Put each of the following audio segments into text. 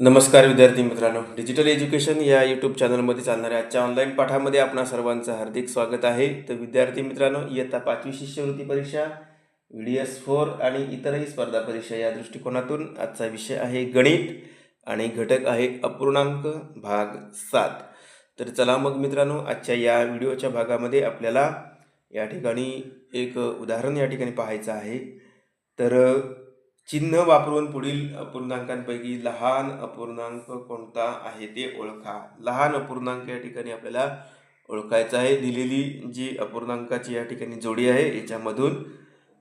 नमस्कार विद्यार्थी मित्रांनो. डिजिटल एज्युकेशन या यूट्यूब चॅनलमध्ये चालणाऱ्या आजच्या ऑनलाईन पाठामध्ये आपणा सर्वांचं हार्दिक स्वागत आहे. तर विद्यार्थी मित्रांनो इयत्ता पाचवी शिष्यवृत्ती परीक्षा व्ही डी एस फोर आणि इतरही स्पर्धा परीक्षा या दृष्टिकोनातून आजचा विषय आहे गणित आणि घटक आहे अपूर्णांक भाग सात. तर चला मग मित्रांनो आजच्या या व्हिडिओच्या भागामध्ये आपल्याला या ठिकाणी एक उदाहरण या ठिकाणी पाहायचं आहे. तर चिन्ह वापरून पुढील अपूर्णांकांपैकी लहान अपूर्णांक कोणता आहे ते ओळखा. लहान अपूर्णांक या ठिकाणी आपल्याला ओळखायचा आहे. दिलेली जी अपूर्णांकाची या ठिकाणी जोडी आहे याच्यामधून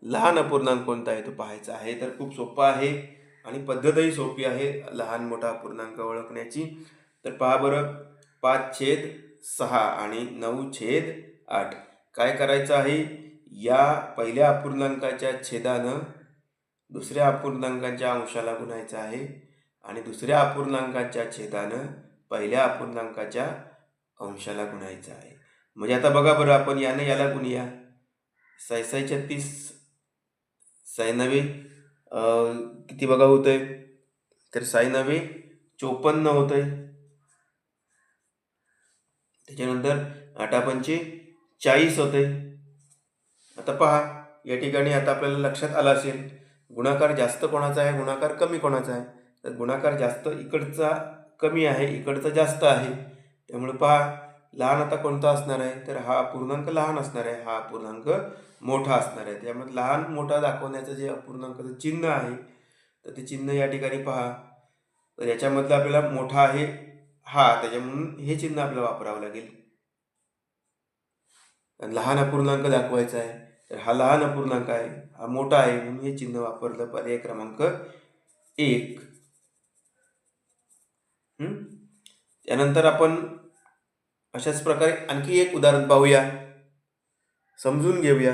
लहान अपूर्णांक कोणता आहे तो पाहायचा आहे. तर खूप सोपा आहे आणि पद्धतही सोपी आहे लहान मोठा अपूर्णांक ओळखण्याची. तर पहा बरं पाच छेद सहा आणि नऊ छेद आठ. काय करायचं आहे? या पहिल्या अपूर्णांकाच्या छेदानं दुसऱ्या अपूर्णांकाच्या अंशाला गुणायचं आहे आणि दुसऱ्या अपूर्णांकाच्या छेदानं पहिल्या अपूर्णांकाच्या अंशाला गुणायचं आहे. म्हणजे आता बघा बरं आपण यानं याला गुणूया. साय छत्तीस सायनवे किती बघा होतंय? तर साय चोपन्न होतं आहे त्याच्यानंतर आठापंचे चाळीस होते आता पहा या ठिकाणी आता आपल्याला लक्षात आलं असेल गुणाकार जास्त कोणाचा आहे गुणाकार कमी कोणाचा आहे? तर गुणाकार जास्त इकडचा कमी आहे इकडचा जास्त आहे. त्यामुळे पहा लहान आता कोणता असणार आहे? तर हा अपूर्णांक लहान असणार आहे. हा अपूर्णांक मोठा असणार आहे. त्यामुळे लहान मोठा दाखवण्याचं जे अपूर्णांकाचं चिन्ह आहे तर ते चिन्ह या ठिकाणी पहा. तर याच्यामधलं आपल्याला मोठा आहे हा त्याच्या म्हणून हे चिन्ह आपल्याला वापरावं लागेल. आणि लहान अपूर्णांक दाखवायचा आहे. तर हा लहान अपूर्णांक आहे हा मोठा आहे म्हणून हे चिन्ह वापरलं पर्याय क्रमांक एक. त्यानंतर आपण अशाच प्रकारे आणखी एक उदाहरण पाहूया. समजून घेऊया.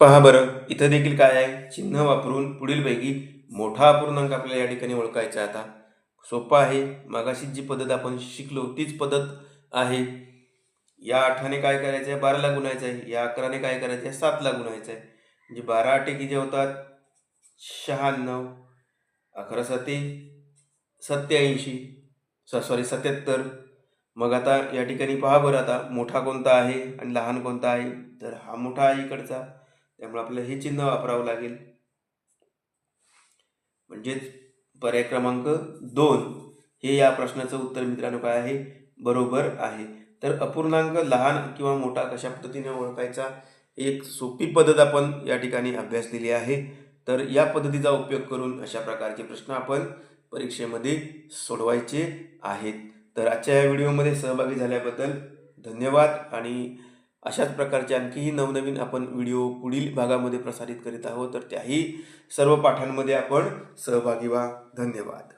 पहा बरं इथं देखील काय आहे? चिन्ह वापरून पुढीलपैकी मोठा अपूर्णांक आपल्याला या ठिकाणी ओळखायचा आता. सोपा आहे. मागाशी जी पद्धत आपण शिकलो तीच पद्धत आहे. या आठाने काय करायचं आहे? बाराला गुणायचं आहे. या अकराने काय करायचं आहे? सातला गुणायचं आहे. म्हणजे बारा आठे किती होतात शहाण्णव अकरा साते सत्याऐंशी स सॉरी सत्याहत्तर. मग आता या ठिकाणी पहा बरं आता मोठा कोणता आहे आणि लहान कोणता आहे? तर हा मोठा आहे इकडचा. त्यामुळे आपल्याला हे चिन्ह वापरावं लागेल. म्हणजेच पर्याय क्रमांक दोन. हे या प्रश्नाचं उत्तर मित्रांनो काय आहे? बरोबर आहे. तर अपूर्णांक लहान किंवा मोठा कशा पद्धतीने ओळखायचा एक सोपी पद्धत आपण या ठिकाणी अभ्यासलेली आहे. तर या पद्धतीचा उपयोग करून अशा प्रकारचे प्रश्न आपण परीक्षेमध्ये सोडवायचे आहेत. तर आजच्या या व्हिडिओमध्ये सहभागी झाल्याबद्दल धन्यवाद आणि अशाच प्रकारचे आणखीही नवनवीन आपण व्हिडिओ पुढील भागामध्ये प्रसारित करीत आहोत. तर त्याही सर्व पाठांमध्ये आपण सहभागी व्हा. धन्यवाद.